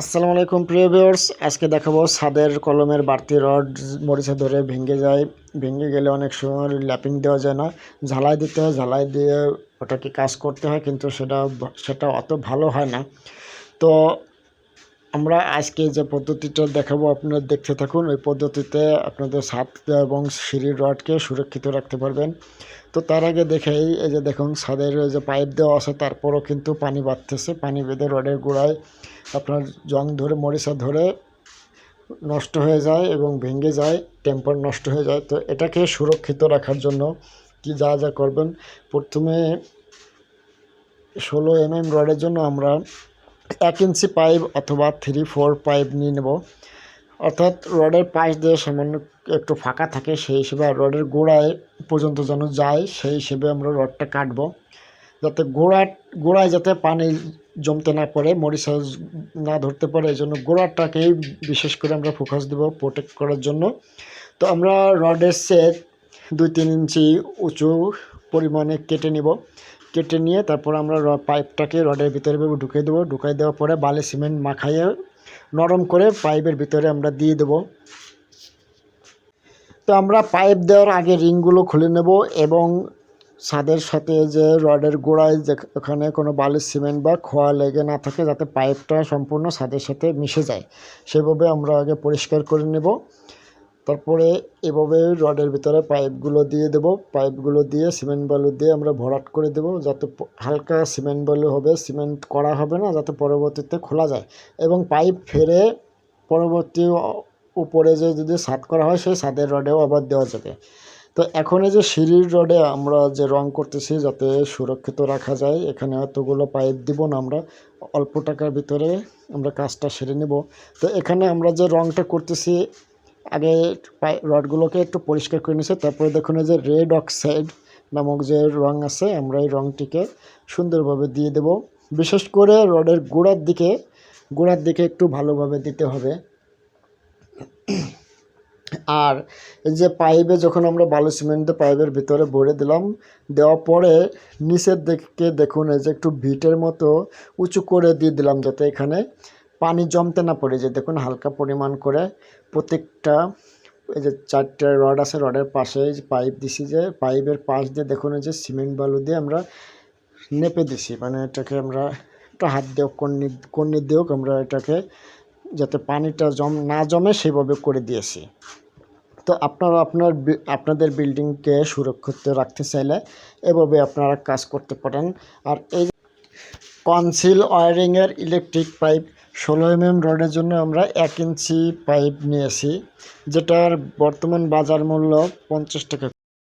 আসসালামু আলাইকুম, প্রিয় ভিউয়ার্স। আজকে দেখাবো ছাদের কলমের বাড়তি রড মরিচা ধরে ভেঙে যায়। ভেঙে গেলে অনেক সময় ল্যাপিং দেওয়া যায় না। ঝালাই দিতে হয়, ঝালাই দিয়ে ওটাকে কাজ করতে হয়, কিন্তু সেটা সেটা অত ভালো হয় না। তো আমরা আজকে যে পদ্ধতিটা দেখাবো, আপনারা দেখতে থাকুন। ওই পদ্ধতিতে আপনাদের ছাদ এবং সিঁড়ির রডকে সুরক্ষিত রাখতে পারবেন। তো তার আগে দেখেই, এই যে দেখুন, ছাদের যে পাইপ দেওয়া আছে, তারপরও কিন্তু পানি বাড়তেছে। পানি বেঁধে রডের গোড়ায় আপনার জং ধরে, মরিচা ধরে নষ্ট হয়ে যায় এবং ভেঙে যায়, টেম্পার নষ্ট হয়ে যায়। তো এটাকে সুরক্ষিত রাখার জন্য কি যা যা করবেন, প্রথমে ষোলো এম এম রডের জন্য আমরা এক ইঞ্চি পাইপ অথবা থ্রি ফোর পাইপ নিয়ে নেব। অর্থাৎ রডের পাশ দিয়ে সামান্য একটু ফাঁকা থাকে, সেই হিসেবে রডের গোড়ায় পর্যন্ত যেন যায়, সেই হিসেবে আমরা রডটা কাটব। যাতে গোড়া গোড়ায় যাতে পানি জমতে না পারে মরিচা না ধরতে পারে, এই জন্য গোড়াটাকেই বিশেষ করে আমরা ফোকাস দেবো প্রোটেক্ট করার জন্য। তো আমরা রডের সেট দুই, তিন ইঞ্চি উঁচু পরিমাণে কেটে নিব। কেটে নিয়ে তারপর আমরা পাইপটাকে রডের ভিতরে ঢুকিয়ে দেবো। ঢুকাই দেওয়ার পরে বালি, সিমেন্ট মাখাইয়ে নরম করে পাইপের ভিতরে আমরা দিয়ে দেবো। তো আমরা পাইপ দেওয়ার আগে রিংগুলো খুলে নেব এবং ছাদের সাথে যে রডের গোড়ায় যে ওখানে কোনো বালির সিমেন্ট বা খোয়া লেগে না থাকে যাতে পাইপটা সম্পূর্ণ ছাদের সাথে মিশে যায়। সেভাবে আমরা আগে পরিষ্কার করে নেব। তারপরে এভাবে রডের ভিতরে পাইপগুলো দিয়ে দেব। পাইপগুলো দিয়ে সিমেন্ট বালু দিয়ে আমরা ভরাট করে দেব যাতে হালকা সিমেন্ট বালু হবে, সিমেন্ট করা হবে না, যাতে পরবর্তীতে খোলা যায়। এবং পাইপ ফেরে পরবর্তী উপরে যে যদি ছাদ করা হয়, সেই ছাদের রডেও আবার দেওয়া যাবে। তো এখন এই যে সিঁড়ির রডে আমরা যে রং করতেছি যাতে সুরক্ষিত রাখা যায়, এখানে এতগুলো পাইপ দিব না আমরা। অল্প টাকার ভিতরে আমরা কাজটা সেরে নেব। তো এখানে আমরা যে রংটা করতেছি আগে রডগুলোকে একটু পরিষ্কার করে নিয়েছি। তারপরে দেখুন এই যে রেড অক্সাইড নামক যে রং আছে, আমরা এই রংটিকে সুন্দরভাবে দিয়ে দেব। বিশেষ করে রডের গোড়ার দিকে গোড়ার দিকে একটু ভালোভাবে দিতে হবে। আর এই যে পাইপে যখন আমরা বালু সিমেন্ট পাইপের ভিতরে ভরে দিলাম, দেওয়ার পরে নিচের দিকে দেখুন এই যে একটু ভিটের মতো উঁচু করে দিয়ে দিলাম যাতে এখানে পানি জমতে না পড়ে যে দেখুন, হালকা পরিমাণ করে প্রত্যেকটা, এই যে চারটে রড আছে, রডের পাশে পাইপ দিছি যে, পাইপের পাশ দিয়ে দেখুন যে সিমেন্ট বালু দিয়ে আমরা নেপে দিছি। মানে এটাকে আমরা একটু হাত দিয়ে কর্নি কর্নি দিয়েও আমরা এটাকে যাতে পানিটা জম, না জমে সেভাবে করে দিয়েছি। তো আপনারা আপনার আপনাদের বিল্ডিংকে সুরক্ষিত রাখতে চাইলে এভাবে আপনারা কাজ করতে পারেন। আর এই কনসিল ওয়ারিংয়ের ইলেকট্রিক পাইপ ষোলো এম এম রডের জন্য আমরা এক ইঞ্চি পাইপ নিয়েছি, যেটার বর্তমান বাজার মূল্য পঞ্চাশ টাকা